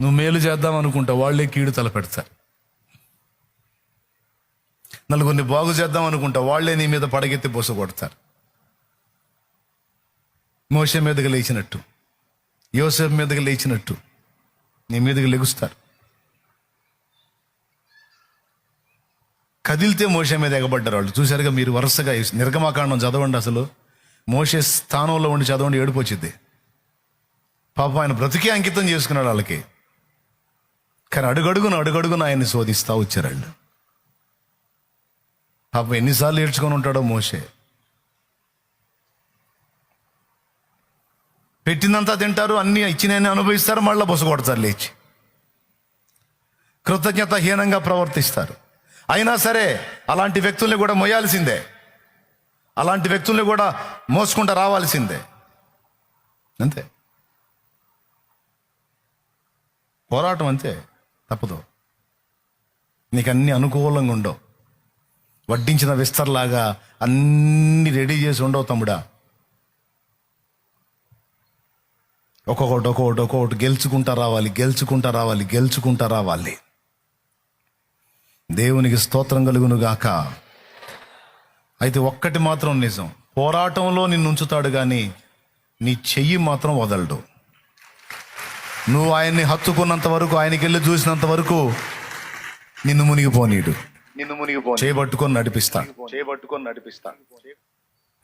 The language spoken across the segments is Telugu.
నువ్వు మేలు చేద్దాం అనుకుంటా వాళ్ళే కీడు తలపెడతారు. నలుగురిని బాగు చేద్దాం అనుకుంటా వాళ్ళే నీ మీద పడగెత్తి పోసగొడతారు మోస మీదకి లేచినట్టు యోసేపు మీదకి లేచినట్టు నీ మీదకి లెగుస్తారు. కదిలితే మోసే మీద ఎగబడ్డారు వాళ్ళు. చూశారుగా మీరు వరుసగా నిర్గమాకాండం చదవండి అసలు. మోసే స్థానంలో ఉండి చదవండి ఏడుపు వచ్చింది. పాపం ఆయన బ్రతికే అంకితం చేసుకున్నాడు వాళ్ళకి. కానీ అడుగడుగున అడుగడుగున ఆయన్ని శోధిస్తూ వచ్చారండి. పాపం ఎన్నిసార్లు ఏడ్చుకొని ఉంటాడో మోసే పెట్టిందంతా తింటారు అన్ని ఇచ్చినని అనుభవిస్తారు మళ్ళీ బొస కొడతారు లేచి కృతజ్ఞతహీనంగా ప్రవర్తిస్తారు. అయినా సరే అలాంటి వ్యక్తుల్ని కూడా మొయ్యాల్సిందే అలాంటి వ్యక్తుల్ని కూడా మోసుకుంటూ రావాల్సిందే. అంతే. పోరాటం అంతే. తప్పదు. నీకు అన్ని అనుకూలంగా ఉండవు. వడ్డించిన విస్తర్లాగా అన్ని రెడీ చేసి ఉండవు తమ్ముడా. ఒక్కొక్కటి ఒక్కొక్కటి ఒక్కొక్కటి గెలుచుకుంటా రావాలి గెలుచుకుంటా రావాలి గెలుచుకుంటా రావాలి. దేవునికి స్తోత్రం కలుగును గాక అయితే ఒక్కటి మాత్రం నిజం. పోరాటంలో నిన్ను ఉంచుతాడు కానీ నీ చెయ్యి మాత్రం వదలడు. నువ్వు ఆయన్ని హత్తుకున్నంత వరకు ఆయనకి వెళ్ళి చూసినంత వరకు నిన్ను మునిగిపోనీడు. నిన్ను మునిగిపో చేయబట్టుకొని నడిపిస్తాడు చేయబట్టుకొని నడిపిస్తాను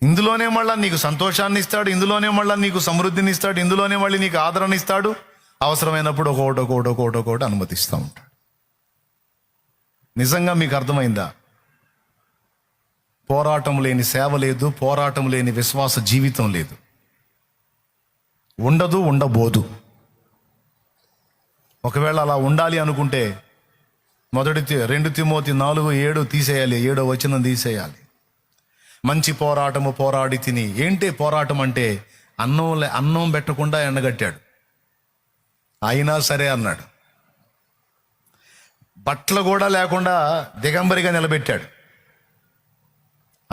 ఇందులోనే మళ్ళా నీకు సంతోషాన్ని ఇస్తాడు ఇందులోనే మళ్ళా నీకు సమృద్ధిని ఇస్తాడు ఇందులోనే మళ్ళీ నీకు ఆదరణ ఇస్తాడు. అవసరమైనప్పుడు ఒకటి ఒకటి ఒకటి ఒకటి అనుమతిస్తూ ఉంటాడు. నిజంగా మీకు అర్థమైందా? పోరాటం లేని సేవ లేదు పోరాటం లేని విశ్వాస జీవితం లేదు. ఉండదు ఉండబోదు. ఒకవేళ అలా ఉండాలి అనుకుంటే మొదటి రెండు తిమోతి నాలుగు ఏడు తీసేయాలి ఏడో వచనం తీసేయాలి. మంచి పోరాటము పోరాడి తిని. ఏంటి పోరాటం అంటే అన్నం లే- అన్నం పెట్టకుండా ఎండగట్టాడు. అయినా సరే అన్నాడు. బట్టలు కూడా లేకుండా దిగంబరిగా నిలబెట్టాడు.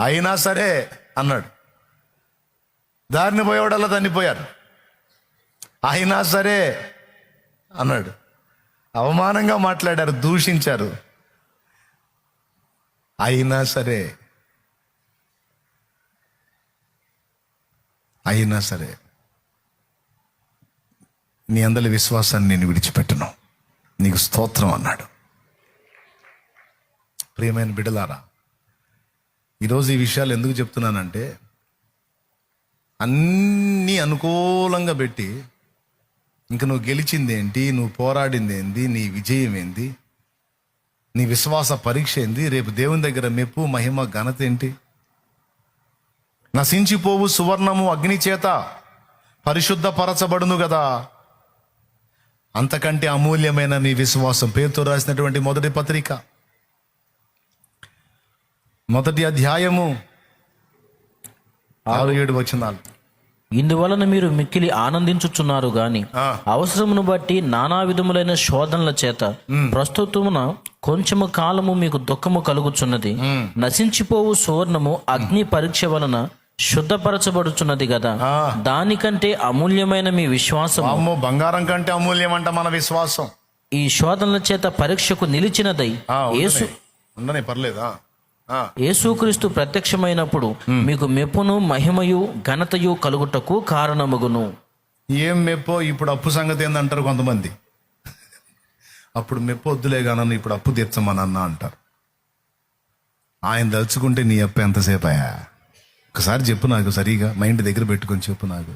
అయినా సరే అన్నాడు. దారిని పోయేవాడల్లా చనిపోయారు అయినా సరే అన్నాడు. అవమానంగా మాట్లాడారు దూషించారు. అయినా సరే అయినా సరే నీ అందరి విశ్వాసాన్ని నేను విడిచిపెట్టను. నీకు స్తోత్రం అన్నాడు. ప్రియమైన బిడలారా ఈరోజు ఈ విషయాలు ఎందుకు చెప్తున్నానంటే అన్నీ అనుకూలంగా పెట్టి ఇంక నువ్వు గెలిచింది ఏంటి నువ్వు పోరాడింది ఏంది నీ విజయం ఏంది నీ విశ్వాస పరీక్ష ఏంది? రేపు దేవుని దగ్గర మెప్పు మహిమ ఘనత ఏంటి? నశించిపోవు సువర్ణము అగ్ని చేత. పరిశుద్ధపరచబడును కదా అంతకంటే అమూల్యమైన నీ విశ్వాసం. పేరుతో రాసినటువంటి మొదటి పత్రిక. మొదటి అధ్యాయము. ఆరు ఏడు వచనాలు. ఇందువలన మీరు మిక్కిలి ఆనందించుచున్నారు గాని. అవసరమును బట్టి నానా విధములైన శోధనల చేత ప్రస్తుతమున కొంచెము కాలము మీకు దుఃఖము కలుగుచున్నది. నశించిపోవు సువర్ణము అగ్ని పరీక్ష వలన శుద్ధపరచబడుచున్నది కదా. దానికంటే అమూల్యమైన మీ విశ్వాసము. అమ్మో బంగారం కంటే అమూల్యం అంట మన విశ్వాసం. ఈ శోధనల చేత పరీక్షకు నిలిచినదై యేసు ఉండని. పర్లేదా? యేసుక్రీస్తు ప్రత్యక్షమైనప్పుడు మీకు మెప్పును మహిమయు ఘనతయు కలుగుటకు కారణమగును. ఏం మెప్పో ఇప్పుడు అప్పు సంగతి ఏందంటారు కొంతమంది? అప్పుడు మెప్పు వద్దులే కానీ ఇప్పుడు అప్పు తీర్చమని అన్న అంటారు. ఆయన తలుచుకుంటే నీ అప్పు ఎంతసేపు అయ్యా ఒకసారి చెప్పు నాకు సరిగా మైండ్ దగ్గర పెట్టుకొని చెప్పు నాకు.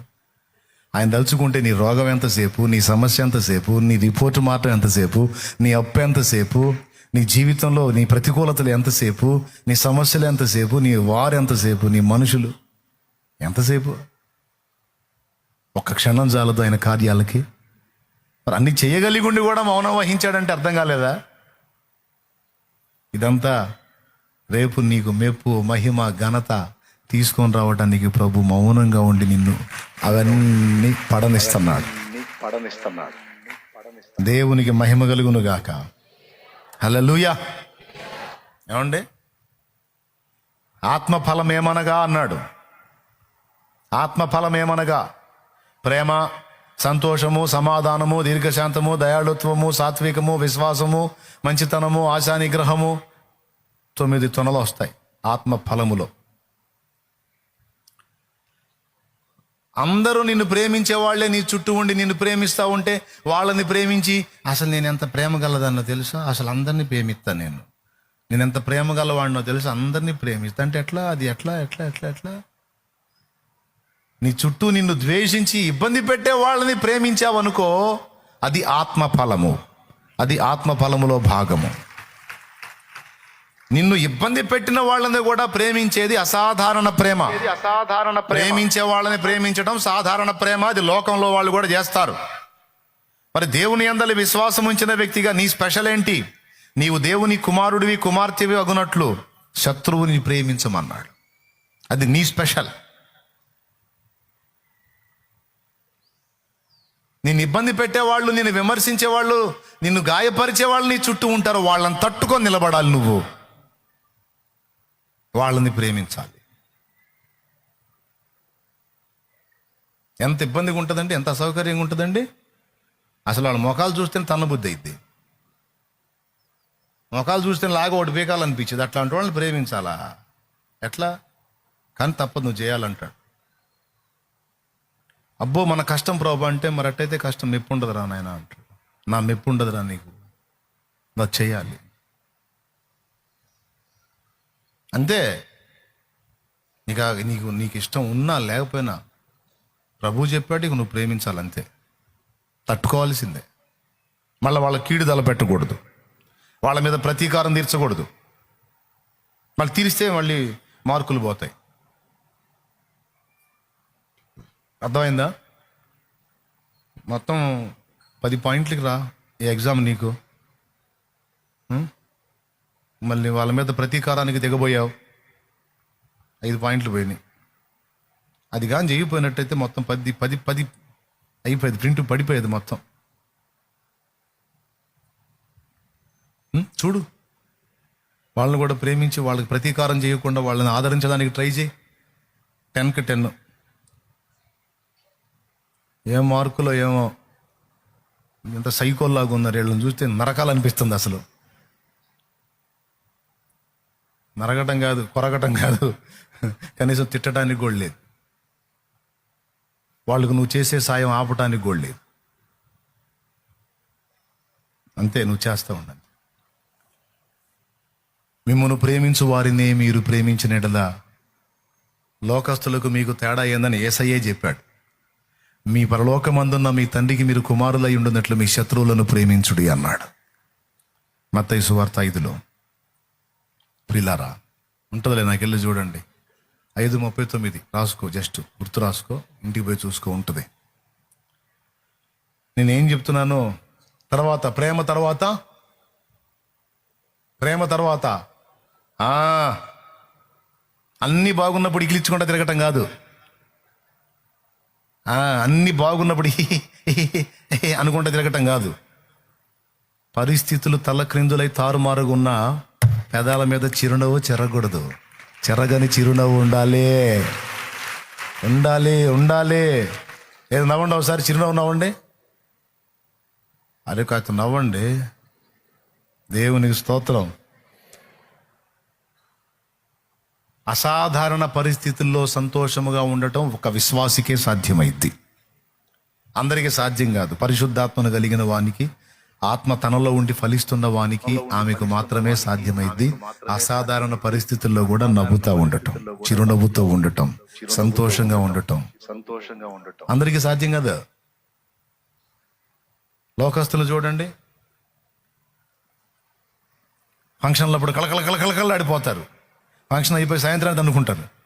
ఆయన తలుచుకుంటే నీ రోగం ఎంతసేపు నీ సమస్య ఎంతసేపు నీ రిపోర్ట్ మాత్రం ఎంతసేపు నీ అప్పు ఎంతసేపు? నీ జీవితంలో నీ ప్రతికూలతలు ఎంతసేపు నీ సమస్యలు ఎంతసేపు నీ వారు ఎంతసేపు నీ మనుషులు ఎంతసేపు? ఒక్క క్షణం చాలదు ఆయన కార్యాలకి. మరి అన్ని చేయగలిగి ఉండి కూడా మౌనం వహించాడంటే అర్థం కాలేదా? ఇదంతా రేపు నీకు మెప్పు మహిమ ఘనత తీసుకొని రావడానికి ప్రభు మౌనంగా ఉండి నిన్ను అవన్నీ పడనిస్తున్నాడు. పడనిస్తున్నాడు. దేవునికి మహిమ కలుగును గాక హల్లెలూయా. ఏమండి? ఆత్మఫలం ఏమనగా అన్నాడు. ఆత్మఫలం ఏమనగా? ప్రేమ సంతోషము సమాధానము దీర్ఘశాంతము దయాళుత్వము సాత్వికము విశ్వాసము మంచితనము ఆశానిగ్రహము. తొమ్మిది తొనలు వస్తాయి ఆత్మ అందరూ నిన్ను ప్రేమించే వాళ్ళే నీ చుట్టూ ఉండి నిన్ను ప్రేమిస్తూ ఉంటే వాళ్ళని ప్రేమించి అసలు నేను ఎంత ప్రేమ గలదన్నో తెలుసా? అసలు అందరినీ ప్రేమిస్తాను నేను. నేను ఎంత ప్రేమ గలవాడినో తెలుసా? అందరినీ ప్రేమిస్తా. అంటే ఎట్లా? అది ఎట్లా? ఎట్లా? ఎట్లా? ఎట్లా? నీ చుట్టూ నిన్ను ద్వేషించి ఇబ్బంది పెట్టే వాళ్ళని ప్రేమించావనుకో అది ఆత్మ ఫలము అది ఆత్మ ఫలములో భాగము. నిన్ను ఇబ్బంది పెట్టిన వాళ్ళని కూడా ప్రేమించేది అసాధారణ ప్రేమ. అసాధారణ ప్రేమ. ప్రేమించే వాళ్ళని ప్రేమించడం సాధారణ ప్రేమ. అది లోకంలో వాళ్ళు కూడా చేస్తారు. మరి దేవుని అందలి విశ్వాసం ఉంచిన వ్యక్తిగా నీ స్పెషల్ ఏంటి? నీవు దేవుని కుమారుడివి కుమార్తెవి అగునట్లు శత్రువుని ప్రేమించమన్నాడు. అది నీ స్పెషల్. నిన్ను ఇబ్బంది పెట్టేవాళ్ళు నిన్ను విమర్శించే వాళ్ళు నిన్ను గాయపరిచే వాళ్ళు నీ చుట్టూ ఉంటారు. వాళ్ళని తట్టుకొని నిలబడాలి నువ్వు. వాళ్ళని ప్రేమించాలి. ఎంత ఇబ్బందిగా ఉంటుందండి? ఎంత అసౌకర్యంగా ఉంటుందండి? అసలు వాళ్ళ ముఖాలు చూస్తే తన్నబుద్ధి అయింది ముఖాలు చూస్తే లాగా ఒకటి పీకాలనిపించింది. అట్లాంటి వాళ్ళని ప్రేమించాలా? ఎట్లా? కానీ తప్పదు నువ్వు చేయాలంటాడు. అబ్బో మన కష్టం ప్రభు అంటే మరి అట్టయితే కష్టం. మెప్పు ఉండదురా నాయన అంటాడు. నా మెప్పు ఉండదురా నీకు. నా చేయాలి. అంతే. నీకు నీకు నీకు ఇష్టం ఉన్నా లేకపోయినా ప్రభు చెప్పాడు నువ్వు ప్రేమించాలి అంతే తట్టుకోవాల్సిందే. మళ్ళీ వాళ్ళ కీడు తలపెట్టకూడదు. వాళ్ళ మీద ప్రతీకారం తీర్చకూడదు. మళ్ళీ తీరిస్తే మళ్ళీ మార్కులు పోతాయి. అర్థమైందా? మొత్తం పది పాయింట్లకి రా ఈ ఎగ్జామ్ నీకు. మళ్ళీ వాళ్ళ మీద ప్రతీకారానికి దిగబోయావు ఐదు పాయింట్లు పోయినాయి. అది కానీ చేయకపోయినట్టయితే మొత్తం పది పది పది అయిపోయేది. ప్రింట్ పడిపోయేది మొత్తం. చూడు. వాళ్ళని కూడా ప్రేమించి వాళ్ళకి ప్రతీకారం చేయకుండా వాళ్ళని ఆదరించడానికి ట్రై చేయి. టెన్కి టెన్. ఏం మార్కులో ఏమో ఎంత సైకోల్లాగా ఉన్నారు వీళ్ళని చూస్తే నరకాలనిపిస్తుంది అసలు. నరగటం కాదు కొరగటం కాదు. కనీసం తిట్టడానికి కూడా లేదు. వాళ్ళకు నువ్వు చేసే సాయం ఆపటానికి కూడా లేదు. అంతే నువ్వు చేస్తూ ఉండాలి మిమ్మల్ని ప్రేమించు వారినే మీరు ప్రేమించినట్లా లోకస్తులకు మీకు తేడా ఏందని ఏసయ్యే చెప్పాడు. మీ పరలోకమందున్న మీ తండ్రికి మీరు కుమారులై ఉండునట్లు మీ శత్రువులను ప్రేమించుడి అన్నాడు. మత్తయి సువార్త ఐదులో. ప్రిలారా ఉంటుందిలే నాకు వెళ్ళి చూడండి. ఐదు ముప్పై తొమ్మిది రాసుకో జస్ట్ గుర్తు రాసుకో ఇంటికి పోయి చూసుకో ఉంటుంది. నేనేం చెప్తున్నాను తర్వాత ప్రేమ తర్వాత? ప్రేమ తర్వాత? అన్నీ బాగున్నప్పుడు ఇగిలించకుండా తిరగటం కాదు. అన్నీ బాగున్నప్పుడు అనుకుంటా తిరగటం కాదు. పరిస్థితులు తలక్రిందులై తారుమారుగా ఉన్నా పెదాల మీద చిరునవ్వు చెరగకూడదు. చెరగని చిరునవ్వు ఉండాలి. ఉండాలి ఉండాలి. ఏదో నవ్వండి ఒకసారి చిరునవ్వు నవ్వండి. అరే కాస్త నవ్వండి. దేవునికి స్తోత్రం. అసాధారణ పరిస్థితుల్లో సంతోషముగా ఉండటం ఒక విశ్వాసికే సాధ్యమైద్ది. అందరికీ సాధ్యం కాదు. పరిశుద్ధాత్మను కలిగిన వానికి ఆత్మ తనలో ఉండి ఫలిస్తున్న వానికి ఆమెకు మాత్రమే సాధ్యమైద్ది. అసాధారణ పరిస్థితుల్లో కూడా నవ్వుతూ ఉండటం చిరునవ్వుతో ఉండటం సంతోషంగా ఉండటం. సంతోషంగా ఉండటం. అందరికీ సాధ్యం కదా? లోకస్తులు చూడండి. ఫంక్షన్లప్పుడు కలకల కలకల ఆడిపోతారు. ఫంక్షన్ అయిపోయి సాయంత్రానికి అనుకుంటారు.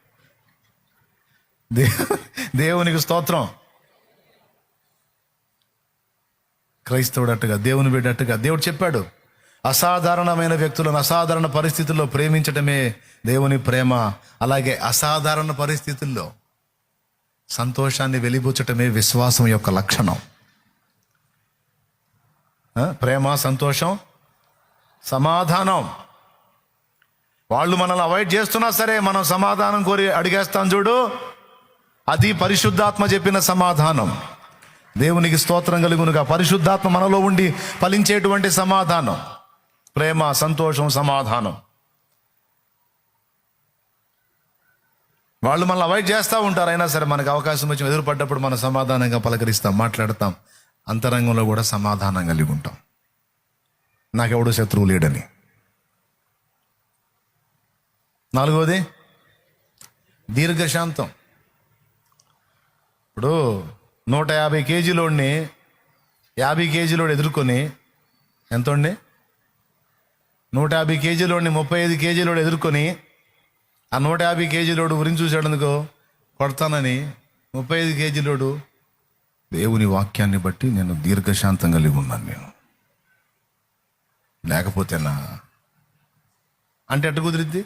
దేవునికి స్తోత్రం. క్రైస్తవుడు అట్టుగా దేవుని బిడ్డట్టుగా. దేవుడు చెప్పాడు అసాధారణమైన వ్యక్తులను అసాధారణ పరిస్థితుల్లో ప్రేమించటమే దేవుని ప్రేమ. అలాగే అసాధారణ పరిస్థితుల్లో సంతోషాన్ని వెలిబుచ్చటమే విశ్వాసం యొక్క లక్షణం. ప్రేమ సంతోషం సమాధానం. వాళ్ళు మనల్ని అవాయిడ్ చేస్తున్నా సరే మనం సమాధానం కోరి అడిగేస్తాం చూడు అది పరిశుద్ధాత్మ చెప్పిన సమాధానం. దేవునికి స్తోత్రం కలుగునుగా. పరిశుద్ధాత్మ మనలో ఉండి ఫలించేటువంటి సమాధానం. ప్రేమ సంతోషం సమాధానం. వాళ్ళు మనల్ని అవాయిడ్ చేస్తూ ఉంటారు. అయినా సరే మనకు అవకాశం వచ్చి ఎదురుపడ్డప్పుడు మనం సమాధానంగా పలకరిస్తాం మాట్లాడతాం. అంతరంగంలో కూడా సమాధానం కలిగి ఉంటాం. నాకెవడో శత్రువు లేడని. నాలుగవది దీర్ఘశాంతం. ఇప్పుడు నూట యాభై కేజీలోడిని యాభై కేజీలోడు ఎదుర్కొని ఎంత ఉండి నూట యాభై కేజీలోడిని ముప్పై ఐదు కేజీలోడు ఎదుర్కొని ఆ నూట యాభై కేజీలోడు గురించి చూశాడు అందుకో కొడతానని ముప్పై ఐదు కేజీలోడు దేవుని వాక్యాన్ని బట్టి నేను దీర్ఘశాంతం కలిగి ఉన్నాను నేను. లేకపోతేనా అంటే ఎట్ట కుదిరిద్ది?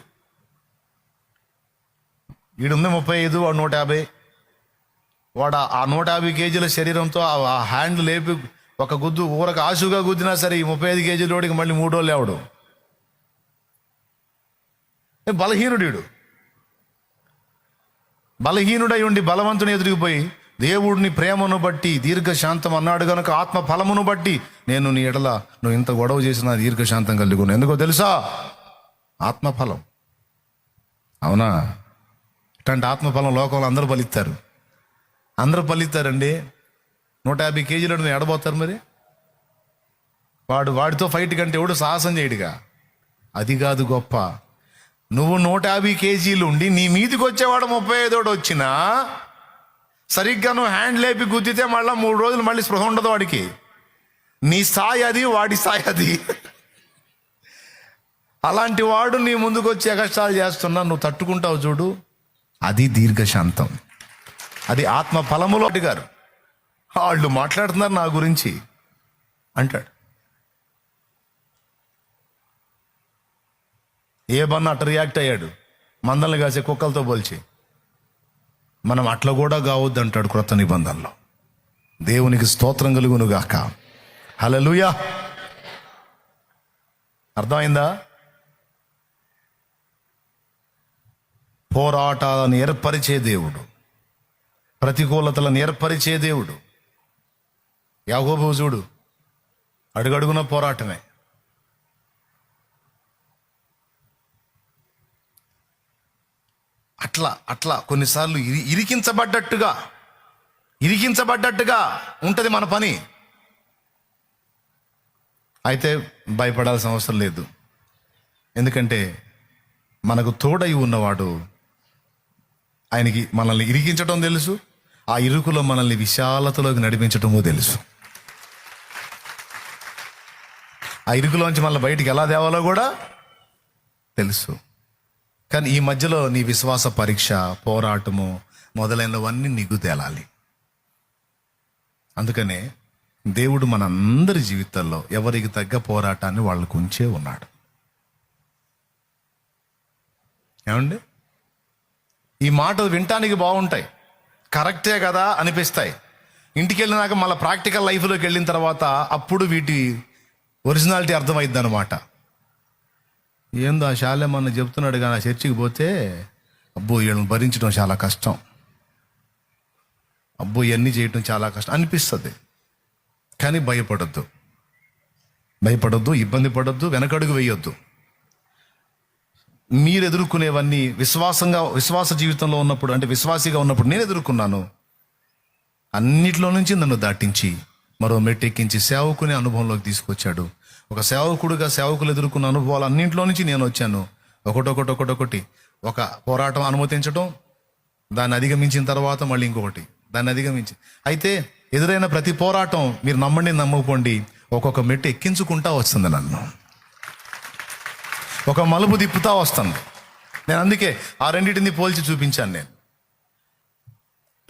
ఈడుంది ముప్పై ఐదు వాడు నూట యాభై. వాడు ఆ- నూట యాభై కేజీల శరీరంతో ఆ- హ్యాండ్ లేపి ఒక గుద్దు ఊరకు ఆశుగా గుద్దినా సరే ఈ ముప్పై ఐదు కేజీలోడికి మళ్ళీ మూడో లేవడు ఏ బలహీనుడు బలహీనుడై ఉండి బలవంతుని ఎదురికిపోయి దేవుడిని ప్రేమను బట్టి దీర్ఘశాంతం అన్నాడు గనుక ఆత్మ ఫలమును బట్టి నేను నీ ఎడల నువ్వు ఇంత గొడవ చేసిన దీర్ఘశాంతం కలిగి ఎందుకో తెలుసా? ఆత్మఫలం. అవునా? ఇట్లాంటి ఆత్మఫలం లోకంలో అందరూ ఫలిస్తారు అందరూ ఫలిస్తారండి నూట యాభై కేజీలు నువ్వు ఎడబోతారు మరి? వాడు వాడితో ఫైట్ కంటే ఎవడు సాహసం చేయడుగా? అది కాదు గొప్ప. నువ్వు నూట యాభై కేజీలు ఉండి నీ మీదికి వచ్చేవాడు ముప్పై ఐదోడు వచ్చినా సరిగ్గా నువ్వు హ్యాండ్ లేపి గుద్దితే మళ్ళీ మూడు రోజులు మళ్ళీ స్పృహ ఉండదు వాడికి. నీ స్థాయి అది వాడి స్థాయి అది. అలాంటి వాడు నీ ముందుకు వచ్చి ఎగస్టాలు చేస్తున్నా నువ్వు తట్టుకుంటావు చూడు. అది దీర్ఘశాంతం. అది ఆత్మ ఫలములో గారు వాళ్ళు మాట్లాడుతున్నారు నా గురించి అంటాడు. ఏ బన్న అట్ట రియాక్ట్ అయ్యాడు? మందల్ని కాసే కుక్కలతో పోల్చి. మనం అట్లా కూడా కావద్దు అంటాడు క్రొత్త నిబంధనలో. దేవునికి స్తోత్రం కలుగునుగాక. హలలుయా అర్థమైందా? పోరాటాలను ఏర్పరిచే దేవుడు. ప్రతికూలతలను ఏర్పరిచే దేవుడు. యాగోబు చూడు అడుగడుగున పోరాటమే. అట్లా అట్లా కొన్నిసార్లు ఇరి ఇరికించబడ్డట్టుగా ఇరికించబడ్డట్టుగా ఉంటుంది మన పని. అయితే భయపడాల్సిన అవసరం లేదు. ఎందుకంటే మనకు తోడై ఉన్నవాడు ఆయనకి మనల్ని ఇరికించడం తెలుసు ఆ ఇరుకులో మనల్ని విశాలతలోకి నడిపించటము తెలుసు. ఆ ఇరుకులోంచి మనల్ని బయటికి ఎలా తేవాలో కూడా తెలుసు. కానీ ఈ మధ్యలో నీ విశ్వాస పరీక్ష పోరాటము మొదలైనవన్నీ నీకు తేలాలి. అందుకనే దేవుడు మనందరి జీవితాల్లో ఎవరికి తగ్గ పోరాటాన్ని వాళ్ళకు ఉంచే ఉన్నాడు. ఏమండి? ఈ మాటలు వినటానికి బాగుంటాయి. కరెక్టే కదా అనిపిస్తాయి. ఇంటికి వెళ్ళినాక మళ్ళీ ప్రాక్టికల్ లైఫ్లోకి వెళ్ళిన తర్వాత అప్పుడు వీటి ఒరిజినాలిటీ అర్థమైద్ది అనమాట ఏందో ఆ శాలేమన్న చెప్తున్నాడు కానీ ఆ చర్చికి పోతే అబ్బో వీళ్ళని భరించడం చాలా కష్టం. అబ్బో ఇవన్నీ చేయటం చాలా కష్టం. అనిపిస్తుంది. కానీ భయపడద్దు. భయపడద్దు ఇబ్బంది పడద్దు వెనకడుగు వేయొద్దు. మీరు ఎదుర్కొనేవన్నీ విశ్వాసంగా విశ్వాస జీవితంలో ఉన్నప్పుడు అంటే విశ్వాసిగా ఉన్నప్పుడు నేను ఎదుర్కొన్నాను అన్నిట్లో నుంచి నన్ను దాటించి మరో మెట్టెక్కించి సేవకుని అనుభవంలోకి తీసుకొచ్చాడు. ఒక సేవకుడుగా సేవకులు ఎదుర్కొన్న అనుభవాలు అన్నింటిలో నుంచి నేను వచ్చాను ఒకటొకటి ఒకటొకటి ఒక పోరాటం అనుమతించడం దాన్ని అధిగమించిన తర్వాత మళ్ళీ ఇంకొకటి. దాన్ని అధిగమించి. అయితే ఎదురైన ప్రతి పోరాటం మీరు నమ్మండి నమ్మకపోండి ఒక్కొక్క మెట్టు ఎక్కించుకుంటా వస్తుంది నన్ను. ఒక మలుపు తిప్పుతా వస్తుంది. నేను అందుకే ఆ రెండింటిని పోల్చి చూపించాను నేను.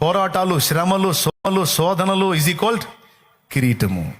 పోరాటాలు శ్రమలు సోమలు శోధనలు ఇజ్ ఈక్వల్ కిరీటము.